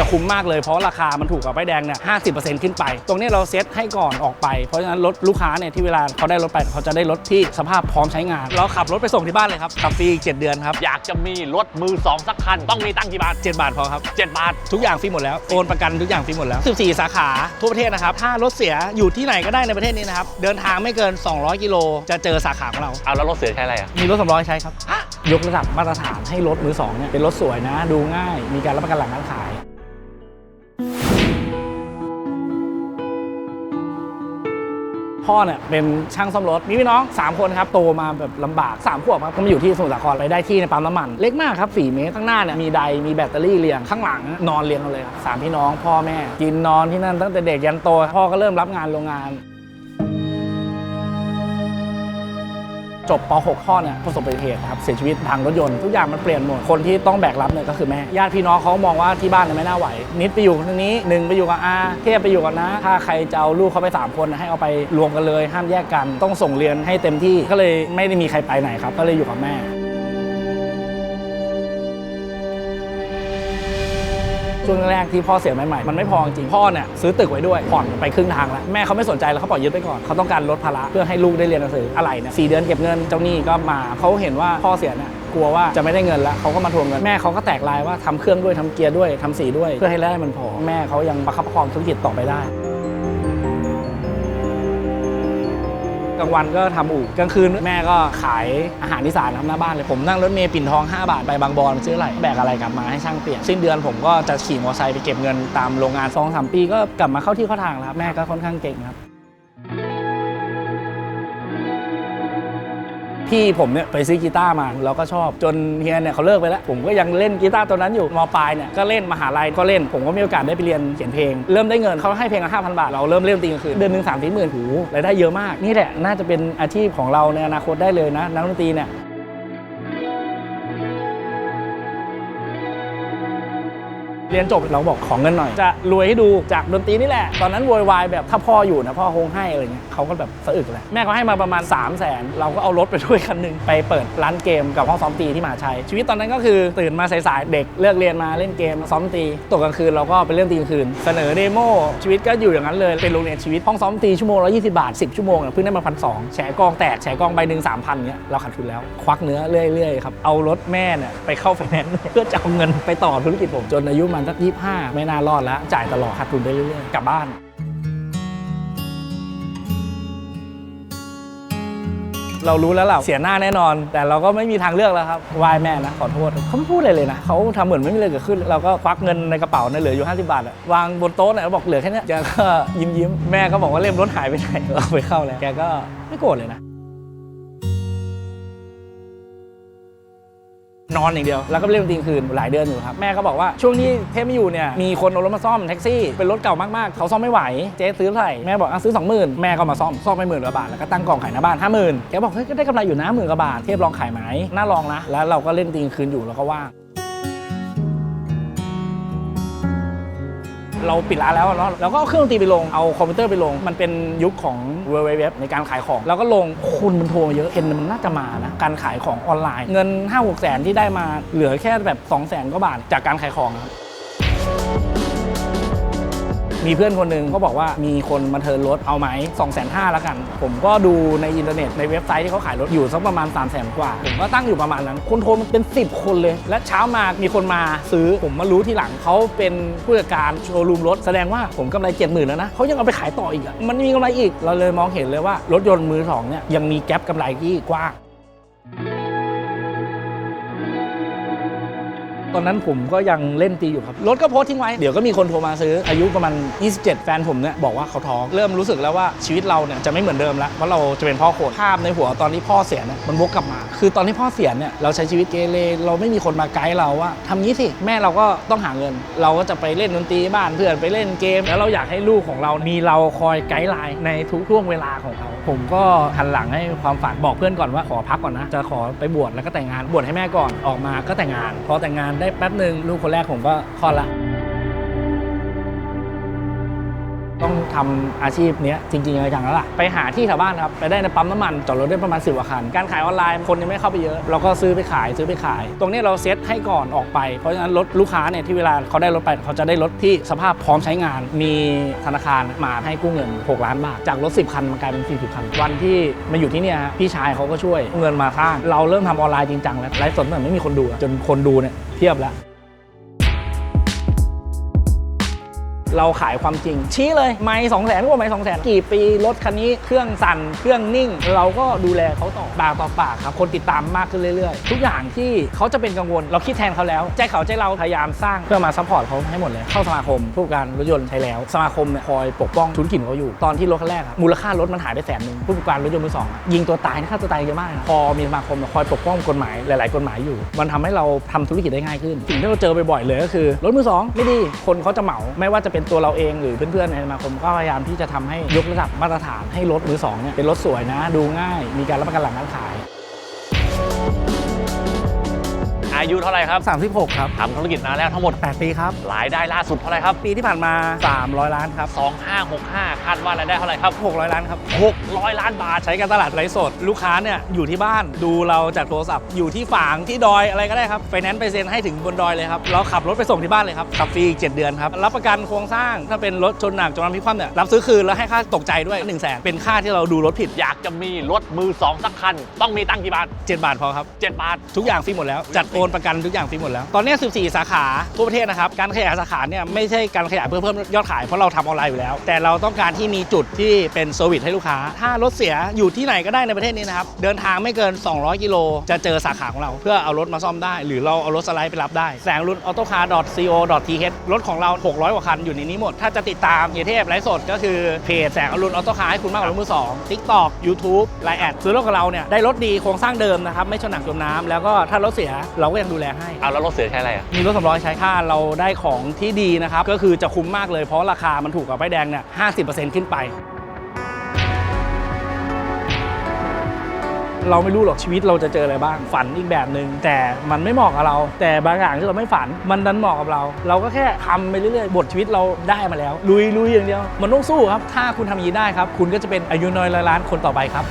จะคุ้มมากเลยเพราะราคามันถูกกว่าป้ายแดงเนี่ยห้ขึ้นไป ตรงนี้เราเซ็ตให้ก่อนออกไป เพราะฉะนั้นรถลูกค้าเนี่ยที่เวลาเขาได้รถไปเขาจะได้รถที่สภาพพร้อมใช้งาน เราขับรถไปส่งที่บ้านเลยครับขับฟรีอีก7เดือนครับอยากจะมีรถมือสองสักคัน ต้องมีตังค์กี่บาท 7 บาทพอครับ 7 บาท ทุกอย่างฟรีหมดแล้วโอนประกันทุกอย่างฟรีหมดแล้ว 14 สาขาทั่วประเทศนะครับถ้ารถเสียอยู่ที่ไหนก็ได้ในประเทศนี้นะครับเดินทางไม่เกิน 200 กิโลจะเจอสาขาของเรา เอาแล้วรถเสียใช้อะไรอะ มีรถสำรองให้ใช้ครับ ยกระดับมาตรฐานให้รถมือสองเนี่ยเป็นรถสวยนะ ดูง่าย มีการรับประกันหลังการขาย พ่อเนี่ยเป็นช่างซ่อมรถมีพี่น้อง 3 คนครับโตมาแบบลำบาก3ขวบครับก็มาอยู่ที่สมุทรสาครไปได้ที่ในปั๊มน้ำมัน เล็กมากครับ4เมตรข้างหน้าเนี่ยมีไดร์มีแบตเตอรี่เรียงข้างหลังนอนเรียงกันเลยครับสามพี่น้องพ่อแม่กินนอนที่นั่นตั้งแต่เด็กยันโตพ่อก็เริ่มรับงานโรงงาน จบป .6 ข้อเนี่ยประสบอุบัติเหตุครับเสียชีวิตทางรถยนต์ทุกอย่างมันเปลี่ยนหมดคนที่ต้องแบกรับเนี่ยก็คือแม่ญาติพี่น้องเขามองว่าที่บ้านเนี่ยไม่น่าไหว นิดไปอยู่ตรงนี้หนึ่งไปอยู่กับอาเทพไปอยู่กับน้าถ้าใครจะเอาลูกเขาไป 3 คนให้เอาไปรวมกันเลย ห้ามแยกกันต้องส่งเรียนให้เต็มที่ก็เลยไม่ได้มีใครไปไหนครับก็เลยอยู่กับแม่ ช่วงแรกที่พ่อเสียใหม่ๆ มันไม่พอจริงพ่อเนี่ยซื้อตึกไว้ด้วยผ่อนไปครึ่งทางแล้วแม่เขาไม่สนใจแล้วเขาปล่อยยึดไปก่อนเขาต้องการลดภาระเพื่อให้ลูกได้เรียนหนังสืออะไรเนี่ยสี่เดือนเก็บเงินเจ้าหนี้ก็มาเขาเห็นว่าพ่อเสียเนี่ยกลัวว่าจะไม่ได้เงินแล้วเขาก็มาทวงเงินแม่เขาก็แตกลายว่าทำเครื่องด้วยทำเกียร์ด้วยทำสีด้วย เพื่อให้ได้มันพอแม่เขายังประคับประคองธุรกิจต่อไปได้ กลางวันก็ทำอู่กลางคืนแม่ก็ขายอาหารอีสานครับหน้าบ้านเลยผมนั่งรถเมล์ปิ่นทอง 5 บาทไปบางบอนซื้ออะไรแบกอะไรกลับมาให้ช่างเปลี่ยนสิ้นเดือนผมก็จะขี่มอเตอร์ไซค์ไปเก็บเงินตามโรงงานสองสามปีก็กลับมาเข้าที่เข้าทางแล้วแม่ก็ค่อนข้างเก่งครับ พี่ผมเนี่ยไปซื้อกีตาร์มาเราก็ชอบจนเฮียเนี่ยเขาเลิกไปแล้ว ผมก็ยังเล่นกีตาร์ตัวนั้นอยู่มปลายเนี่ยก็เล่นมหาลัยก็เล่นผมก็มีโอกาสได้ไปเรียนเขียนเพลง เริ่มได้เงินเขาให้เพลงละห้าพันบาท เราเริ่มเล่นตีกลางคืนเดือนหนึ่งสามสี่หมื่นหูรายได้เยอะมากนี่แหละน่าจะเป็นอาชีพของเราในอนาคตได้เลยนะนักดนตรีเนี่ย เรียนจบเราบอกขอเงินหน่อย จะรวยให้ดูจากดนตรีนี่แหละ ตอนนั้นโวยวายแบบถ้าพ่ออยู่นะพ่อคงให้อะไรเงี้ยเขาก็แบบสะอึกแหละแม่เขาให้มาประมาณ 3 0 0แสนเราก็เอารถไปด้วยคันหนึ่งไปเปิดร้านเกมกับห้องซ้อมตีที่มหาชัยชีวิตตอนนั้นก็คือตื่นมาสายๆเด็กเลิกเรียนมาเล่นเกมซ้อมตีตกกลางคืนเราก็ไปเล่นตีกลางคืน เสนอเดโมชีวิตก็อยู่อย่างนั้นเลยเป็นโรงเรียนชีวิตห้องซ้อมตีชั่วโมงละ20 บาท 10 ชั่วโมงเพิ่งได้มาพันสองแฉกองแตกแฉกองใบหนึ่งสามพันเงี้ยเราขาดทุนแล้วควักเนื้อเรื่อยๆครับเอารถแม่เนี่ยไปเข้าไฟแนนซ์เพื่อจะเอาเงินไปต่อธุรกิจผมจนอายุมันสักยี่ห้าไม่น่ารอดแล้ว จ่ายตลอดขาดทุนไปเรื่อยๆ กลับบ้านเรารู้แล้วล่ะเสียหน้าแน่นอน แต่เราก็ไม่มีทางเลือกแล้วครับวายแม่นะขอโทษเขาไม่พูดอะไรเลยนะเขาทำเหมือนไม่มีอะไรเกิดขึ้น เราก็ควักเงินในกระเป๋าเนี่ยเหลืออยู่ 50 บาทอะวางบนโต๊ะเนี่ยบอกเหลือแค่นี้แกก็ยิ้มยิ้มๆแม่ก็บอกว่าเล่มรถหายไปไหนเราไปเข้าแล้วแกก็ไม่โกรธเลยนะ นอนอย่างเดียว แล้วก็เล่นดนตรีคืนหลายเดือนอยู่ครับ แม่ก็บอกว่าช่วงที่เทพไม่อยู่เนี่ยมีคนเอารถมาซ่อมแท็กซี่เป็นรถเก่ามากๆเขาซ่อมไม่ไหวเจ๊ซื้อเท่าไหร่แม่บอกอะซื้อ 20,000 แม่ก็มาซ่อมซ่อมไปหมื่นกว่าบาทแล้วก็ตั้งกล่องขายหน้าบ้าน50,000แกบอกเฮ้ยก็ได้กำไรอยู่นะหมื่นกว่าบาทเทพลองขายไหมน่าลองนะแล้วเราก็เล่นดนตรีคืนอยู่แล้วก็ว่าง เราปิดร้านแล้วแล้วเราก็เอาเครื่องดนตรีไปลงเอาคอมพิวเตอร์ไปลง มันเป็นยุคของ w w w ในการขายของเราก็ลงคุณมันโทรมาเยอะเห็นมันน่าจะมานะการขายของออนไลน์ เงิน 5 6 แสนที่ได้มาเหลือแค่แบบ2องแสนกว่าบาทจากการขายของครับ มีเพื่อนคนหนึ่งเขาบอกว่ามีคนมาเทิร์นรถเอาไหม2 5 0 0 0แล้วกัน ผมก็ดูในอินเทอร์เน็ตในเว็บไซต์ที่เขาขายรถอยู่สักประมาณ3 0 0 0 0 0กว่า ผมก็ตั้งอยู่ประมาณนั้น คนโทรมันเป็น 10 คนเลย และเช้ามามีคนมาซื้อผมมารู้ทีหลังเขาเป็นผู้จัดการโชว์รูมรถแสดงว่าผมกำไรเจ็ดหมื่นแล้วนะเขายังเอาไปขายต่ออีกอะมันมีกำไรอีกเราเลยมองเห็นเลยว่ารถยนต์มือสองเนี่ยยังมีแกลบกำไรที่กว้าง ตอนนั้นผมก็ยังเล่นตีอยู่ครับ รถก็โพสต์ทิ้งไว้ เดี๋ยวก็มีคนโทรมาซื้อ อายุประมาณ 27 แฟนผมเนี่ยบอกว่าเขาท้อง เริ่มรู้สึกแล้วว่าชีวิตเราเนี่ยจะไม่เหมือนเดิมแล้ว เพราะเราจะเป็นพ่อโคตรภาพในหัวตอนที่พ่อเสียเนี่ยมันวกกลับมา คือตอนที่พ่อเสียเนี่ยเราใช้ชีวิตเกเร เราไม่มีคนมาไกด์เราว่าทำงี้สิ แม่เราก็ต้องหาเงิน เราก็จะไปเล่นดนตรีบ้านเพื่อนไปเล่นเกม แล้วเราอยากให้ลูกของเรา มีเราคอยไกด์ไลน์ในทุกช่วงเวลาของเขา ผมก็หันหลังให้ความฝันบอกเพื่อนก่อนว่าขอพักก่อนนะ จะขอไปบวชแล้วก็แต่งงาน บวชให้แม่ก่อน ออกมาก็แต่งงาน พอแต่งงานได้แป๊บหนึ่งลูกคนแรกผมก็คลอดละ ต้องทำอาชีพนี้จริงๆอย่างแล้วล่ะ ไปหาที่แถวบ้านครับ ไปได้ในปั๊มน้ำมันจอดรถได้ประมาณ10กว่าคัน การขายออนไลน์คนยังไม่เข้าไปเยอะ เราก็ซื้อไปขายซื้อไปขาย ตรงนี้เราเซตให้ก่อนออกไป เพราะฉะนั้นรถลูกค้าเนี่ยที่เวลาเขาได้รถไปเขาจะได้รถที่สภาพพร้อมใช้งาน มีธนาคารมาให้กู้เงิน 6 ล้านบาท จากรถ 10 คันมันกลายเป็น 40 คัน วันที่มาอยู่ที่เนี่ยพี่ชายเขาก็ช่วยเงินมาสร้าง เราเริ่มทำออนไลน์จริงจังแล้วไลฟ์สดเหมือนไม่มีคนดูจนคนดูเนี่ยเทียบแล้ว เราขายความจริง ชี้เลยไม่สองแสนกว่าไม่สองแสนกี่ปีรถคันนี้เครื่องสั่นเครื่องนิ่ง เราก็ดูแลเขาต่อปากต่อปากครับ คนติดตามมากขึ้นเรื่อยๆ ทุกอย่างที่เขาจะเป็นกังวล เราคิดแทนเขาแล้ว ใจเขาใจเราพยายามสร้างเพื่อมาซัพพอร์ตเขาให้หมดเลย เข้าสมาคมผู้ประกอบการรถยนต์ใช้แล้ว สมาคมเนี่ยคอยปกป้องธุรกิจของเขาอยู่ตอนที่รถคันแรกอะมูลค่ารถมันหายไปแสนหนึ่งผู้ประกอบการรถยนต์มือสองอะยิงตัวตายนะค่าตัวตายเยอะมากนะพอมีสมาคมเนี่ยคอยปกป้องกฎหมายหลาย ๆ กฎหมายอยู่ มันทำให้เราทำธุรกิจได้ง่ายขึ้นสิ่งที่เราเจอบ่อยๆเลยก็คือรถมือสองไม่ดีคนเขาจะเหมาไม่ว่าจะเป็นตัวเราเองหรือเพื่อนๆในสมาคมก็พยายามที่จะทำให้ยกระดับมาตรฐานให้รถมือสองเนี่ยเป็นรถสวยนะ ดูง่าย มีการรับประกันหลังการขาย อายุเท่าไหร่ครับ 36 ครับทำธุรกิจนานแล้วทั้งหมด 8 ปีครับรายได้ล่าสุดเท่าไหร่ครับ ปีที่ผ่านมา 300 ล้านครับ 2565 คาดว่ารายได้เท่าไหร่ครับ 600 ล้านครับ 600 ล้านบาทใช้การตลาดไร้สด ลูกค้าเนี่ยอยู่ที่บ้านดูเราจากโทรศัพท์อยู่ที่ฝางที่ดอยอะไรก็ได้ครับไฟแนนซ์ไปเซ็นให้ถึงบนดอยเลยครับเราขับรถไปส่งที่บ้านเลยครับขับฟรีอีก7เดือนครับรับประกันโครงสร้างถ้าเป็นรถชนหนักจนน้ำพลิกคว่ำเนี่ยรับซื้อคืนแล้วให้ค่าตกใจด้วย1 0 0 0 0แเป็นค่าที่เราดูรถผิดอยากจะมีรถมือสองสักคัน ต้องมีตังค์กี่บาท7บาทพอครับ7บาททุกอย่างฟรีหมดแล้วจัดโอนประกันทุกอย่างฟรีหมดแล้ว ตอนนี้ 14 สาขาทั่วประเทศนะครับ การขยายสาขาเนี่ยไม่ใช่การขยายเพื่อเพิ่มยอดขายเพราะเราทำออนไลน์อยู่แล้ว แต่เราต้องการที่มีจุดที่เป็นเซอร์วิสให้ลูกค้า ถ้ารถเสียอยู่ที่ไหนก็ได้ในประเทศนี้นะครับ เดินทางไม่เกิน 200 กิโลจะเจอสาขาของเรา เพื่อเอารถมาซ่อมได้ หรือเราเอารถสไลด์ไปรับได้ แสงรุ่น autocar.co.th รถของเรา 600 กว่าคันอยู่ในนี้หมด ถ้าจะติดตามเฮียเทพไลฟ์สดก็คือเพจแสงอรุณออโต้คาร์ให้คุณมากกว่ารถมือสอง TikTok YouTube ไลน์แอดซื้อรถกับเราเนี่ยได้รถดีโครงสร้างเดิมนะครับไม่ชนหนักจมน้ำแล้วก็ถ้ารถเสียเราก็ยังดูแลให้ เอาแล้วรถเสียใช้อะไรอะ มีรถสำรองใช้ค่าเราได้ของที่ดีนะครับ ก็คือจะคุ้มมากเลยเพราะราคามันถูกกว่าป้ายแดงเนี่ย50%ขึ้นไป เราไม่รู้หรอกชีวิตเราจะเจออะไรบ้างฝันอีกแบบหนึ่งแต่มันไม่เหมาะกับเรา แต่บางอย่างที่เราไม่ฝันมันดันเหมาะกับเรา เราก็แค่ทำไปเรื่อยๆบทชีวิตเราได้มาแล้วลุยลุยอย่างเดียว มันต้องสู้ครับ ถ้าคุณทำอย่างนี้ได้ครับ คุณก็จะเป็นอายุน้อยร้อยล้านคนต่อไปครับ